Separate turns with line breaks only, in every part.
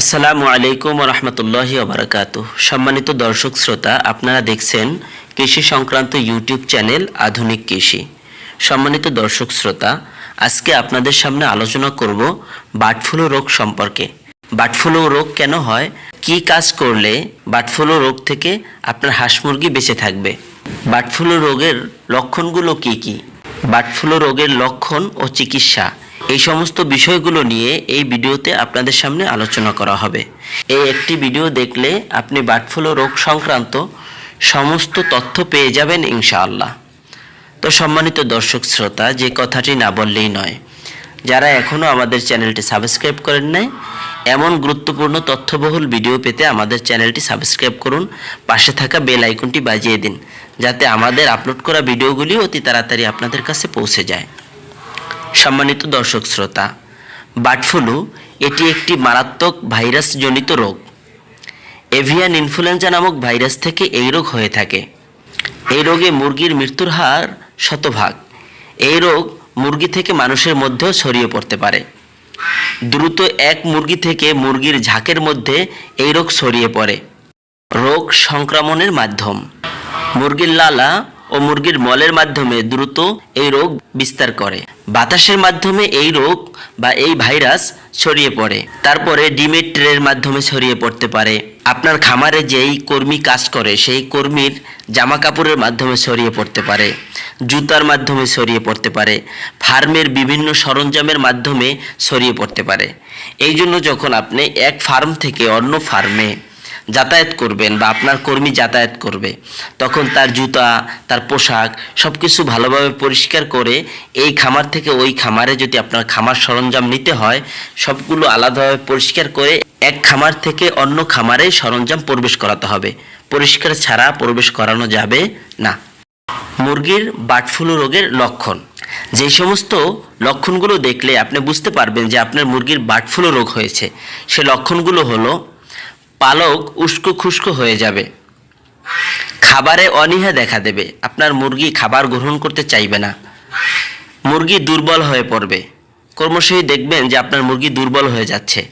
আসসালামু আলাইকুম রহমতুল্লাহ বারাকাতু সম্মানিত দর্শক শ্রোতা, আপনারা দেখছেন কৃষি সংক্রান্ত ইউটিউব চ্যানেল আধুনিক কৃষি। সম্মানিত দর্শক শ্রোতা, আজকে আপনাদের সামনে আলোচনা করব বার্ডফ্লু রোগ সম্পর্কে। বার্ডফ্লু রোগ কেন হয়? কি কাজ করলে বার্ডফ্লু রোগ থেকে আপনার হাঁস মুরগি বেঁচে থাকবে? বার্ডফ্লু রোগের লক্ষণগুলো কি কি? বার্ডফ্লু রোগের লক্ষণ ও চিকিৎসা। এই সমস্ত বিষয়গুলো নিয়ে এই ভিডিওতে আপনাদের সামনে আলোচনা করা হবে। এই একটি ভিডিও দেখলে আপনি বার্ড বার্ডফ্লু রোগ সংক্রান্ত সমস্ত তথ্য পেয়ে যাবেন ইনশাআল্লাহ। তো সম্মানিত দর্শক শ্রোতা, যে কথাটি না বললেই নয়, যারা এখনও আমাদের চ্যানেলটি সাবস্ক্রাইব করেন নাই, এমন গুরুত্বপূর্ণ তথ্যবহুল ভিডিও পেতে আমাদের চ্যানেলটি সাবস্ক্রাইব করুন, পাশে থাকা বেল আইকনটি বাজিয়ে দিন, যাতে আমাদের আপলোড করা ভিডিওগুলি অতি তাড়াতাড়ি আপনাদের কাছে পৌঁছে যায়। সম্মানিত দর্শক শ্রোতা বার্ড ফ্লু এটি একটি মারাত্মক ভাইরাসজনিত রোগ। এভিয়ান ইনফ্লুয়েঞ্জা নামক ভাইরাস থেকে এই রোগ হয়ে থাকে। এই রোগে মুরগির মৃত্যুর হার শতভাগ। এই রোগ মুরগি থেকে মানুষের মধ্যেও ছড়িয়ে পড়তে পারে। দ্রুত এক মুরগি থেকে মুরগির ঝাঁকের মধ্যে এই রোগ ছড়িয়ে পড়ে। রোগ সংক্রমণের মাধ্যম। মুরগির লালা ও মুরগির মলের মাধ্যমে দ্রুত এই রোগ বিস্তার করে। বাতাসের মাধ্যমে এই রোগ বা এই ভাইরাস ছড়িয়ে পড়ে। তারপরে ডিমের ট্রের মাধ্যমে ছড়িয়ে পড়তে পারে। আপনার খামারে যেই কর্মী কাজ করে, সেই কর্মীর জামা কাপড়ের মাধ্যমে ছড়িয়ে পড়তে পারে, জুতার মাধ্যমে ছড়িয়ে পড়তে পারে, ফার্মের বিভিন্ন সরঞ্জামের মাধ্যমে ছড়িয়ে পড়তে পারে। এই জন্য যখন আপনি এক ফার্ম থেকে অন্য ফার্মে যাতায়াত করবেন বা আপনার কর্মী যাতায়াত করবে, তখন তার জুতা, তার পোশাক সব কিছু ভালোভাবে পরিষ্কার করে এই খামার থেকে ওই খামারে যদি আপনার খামার সরঞ্জাম নিতে হয়, সবগুলো আলাদাভাবে পরিষ্কার করে এক খামার থেকে অন্য খামারে সরঞ্জাম প্রবেশ করাতে হবে। পরিষ্কার ছাড়া প্রবেশ করানো যাবে না। মুরগির বার্ডফ্লু রোগের লক্ষণ। যে সমস্ত লক্ষণগুলো দেখলে আপনি বুঝতে পারবেন যে আপনার মুরগির বার্ডফ্লু রোগ হয়েছে, সে লক্ষণগুলো হলো পালক উস্কো খুস্কো হয়ে যাবে। খাবারে অনীহা দেখা দেবে। আপনার মুরগি খাবার গ্রহণ করতে চাইবে না। মুরগি দুর্বল হয়ে পড়বে। ক্রমশই দেখবেন যে আপনার মুরগি দুর্বল হয়ে যাচ্ছে।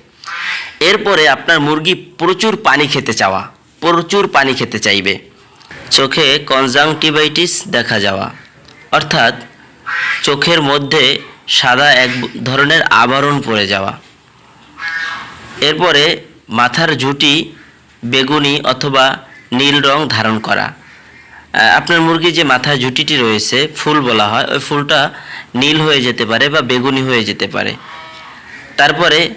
এরপরে আপনার মুরগি প্রচুর পানি খেতে চাওয়া, প্রচুর পানি খেতে চাইবে। চোখে কনজাংটিভাইটিস দেখা যাওয়া। অর্থাৎ চোখের মধ্যে সাদা এক ধরনের আবরণ পড়ে যাওয়া। এরপরে মাথার ঝুঁটি বেগুনি অথবা নীল রং ধারণ করা। আপনার মুরগির যে মাথার ঝুঁটিটি রয়েছে, ফুল বলা হয়, ওই ফুলটা নীল হয়ে যেতে পারে বা বেগুনি হয়ে যেতে পারে। তারপরে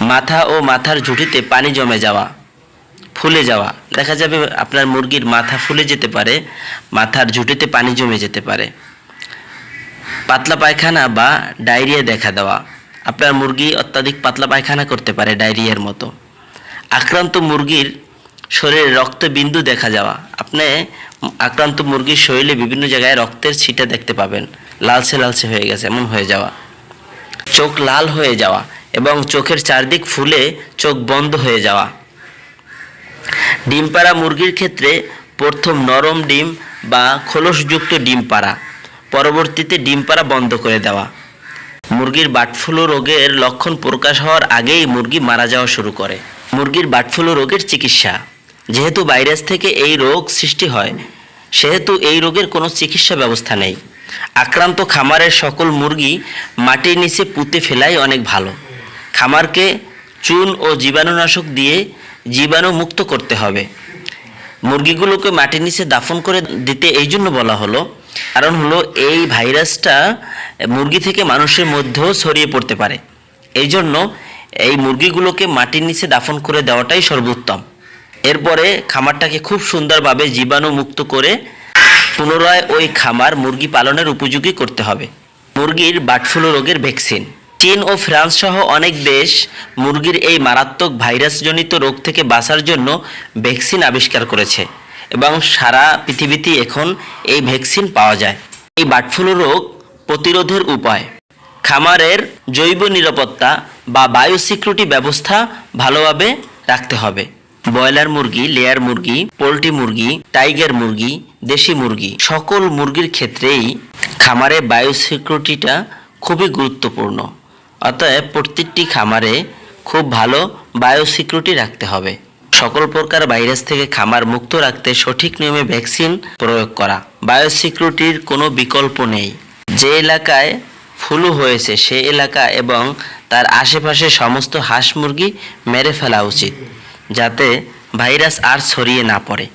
মাথা ও মাথার ঝুঁটিতে পানি জমে যাওয়া, ফুলে যাওয়া। দেখা যাবে আপনার মুরগির মাথা ফুলে যেতে পারে, মাথার ঝুঁটিতে পানি জমে যেতে পারে। পাতলা পায়খানা বা ডায়রিয়া দেখা দেওয়া। আপনার মুরগি অত্যাধিক পাতলা পায়খানা করতে পারে ডায়রিয়ার মতো। আক্রান্ত মুরগির শরীরে রক্তবিন্দু দেখা যাওয়া। আপনি আক্রান্ত মুরগির শরীরে বিভিন্ন জায়গায় রক্তের ছিটা দেখতে পাবেন। লালচে লালচে হয়ে গেছে, এমন হয়ে যাওয়া। চোখ লাল হয়ে যাওয়া এবং চোখের চারদিক ফুলে চোখ বন্ধ হয়ে যাওয়া। ডিম পাড়া মুরগির ক্ষেত্রে প্রথম নরম ডিম বা খোলসযুক্ত ডিম পাড়া পরবর্তীতে ডিম পাড়া বন্ধ করে দেওয়া। মুরগির বার্ডফ্লু রোগের লক্ষণ প্রকাশ হওয়ার আগেই মুরগি মারা যাওয়া শুরু করে। মুরগির বার্ডফ্লু রোগের চিকিৎসা। যেহেতু ভাইরাস থেকে এই রোগ সৃষ্টি হয়, সেহেতু এই রোগের কোনো চিকিৎসা ব্যবস্থা নেই। আক্রান্ত খামারের সকল মুরগি মাটির নিচে পুঁতে ফেলাই অনেক ভালো। খামারকে চুন ও জীবাণুনাশক দিয়ে জীবাণু মুক্ত করতে হবে। মুরগিগুলোকে মাটির নিচে দাফন করে দিতে এই জন্য বলা হলো, কারণ হলো এই ভাইরাসটা মুরগি থেকে মানুষের মধ্যেও ছড়িয়ে পড়তে পারে। এই জন্য এই মুরগিগুলোকে মাটির নিচে দাফন করে দেওয়াটাই সর্বোত্তম। এরপরে খামারটাকে খুব সুন্দরভাবে জীবাণু মুক্ত করে পুনরায় ওই খামার মুরগি পালনের উপযোগী করতে হবে। মুরগির বার্ডফ্লু রোগের ভ্যাকসিন। চীন ও ফ্রান্স সহ অনেক দেশ মুরগির এই মারাত্মক ভাইরাসজনিত রোগ থেকে বাঁচার জন্য ভ্যাকসিন আবিষ্কার করেছে এবং সারা পৃথিবীতে এখন এই ভ্যাকসিন পাওয়া যায়। এই বার্ডফ্লু রোগ প্রতিরোধের উপায়। খামারের জৈব নিরাপত্তা বা বায়োসিকিউরিটি ব্যবস্থা ভালোভাবে রাখতে হবে। ব্রয়লার মুরগি, লেয়ার মুরগি, পোলট্রি মুরগি, টাইগার মুরগি, দেশি মুরগি সকল মুরগির ক্ষেত্রেই খামারে বায়োসিকিউরিটিটা খুবই গুরুত্বপূর্ণ। অতএব প্রত্যেকটি খামারে খুব ভালো বায়োসিকিউরিটি রাখতে হবে। সকল প্রকার ভাইরাস থেকে খামার মুক্ত রাখতে সঠিক নিয়মে ভ্যাকসিন প্রয়োগ করা। বায়োসিকিউরিটির কোনো বিকল্প নেই। যে এলাকায় ফ্লু হয়েছে সে এলাকা এবং তার আশেপাশে সমস্ত হাঁস মুরগি মেরে ফেলা উচিত, যাতে ভাইরাস আর ছড়িয়ে না পড়ে।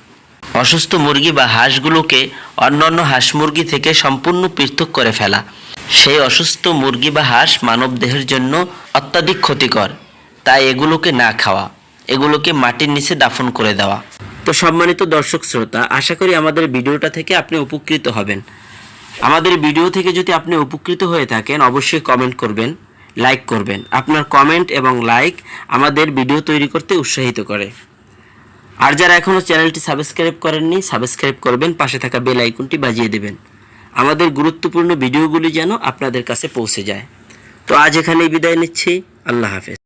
অসুস্থ মুরগি বা হাঁসগুলোকে অন্যান্য হাঁস মুরগি থেকে সম্পূর্ণ পৃথক করে ফেলা। সেই অসুস্থ মুরগি বা হাঁস মানব দেহের জন্য অত্যাধিক ক্ষতিকর, তাই এগুলোকে না খাওয়া, এগুলোকে মাটির নিচে দাফন করে দেওয়া। তো সম্মানিত দর্শক শ্রোতা, আশা করি আমাদের ভিডিওটা থেকে আপনি উপকৃত হবেন। আমাদের ভিডিও থেকে যদি আপনি উপকৃত হয়ে থাকেন, অবশ্যই কমেন্ট করবেন লাইক করবেন। আপনার কমেন্ট এবং লাইক আমাদের ভিডিও তৈরি করতে উৎসাহিত করে। আর যারা এখনও চ্যানেলটি সাবস্ক্রাইব করেননি সাবস্ক্রাইব করবেন, পাশে থাকা বেল আইকনটি বাজিয়ে দেবেন। আমাদের গুরুত্বপূর্ণ ভিডিওগুলি যেন আপনাদের কাছে পৌঁছে যায়। তো আজ এখানেই বিদায় নিচ্ছি। আল্লাহ হাফেজ।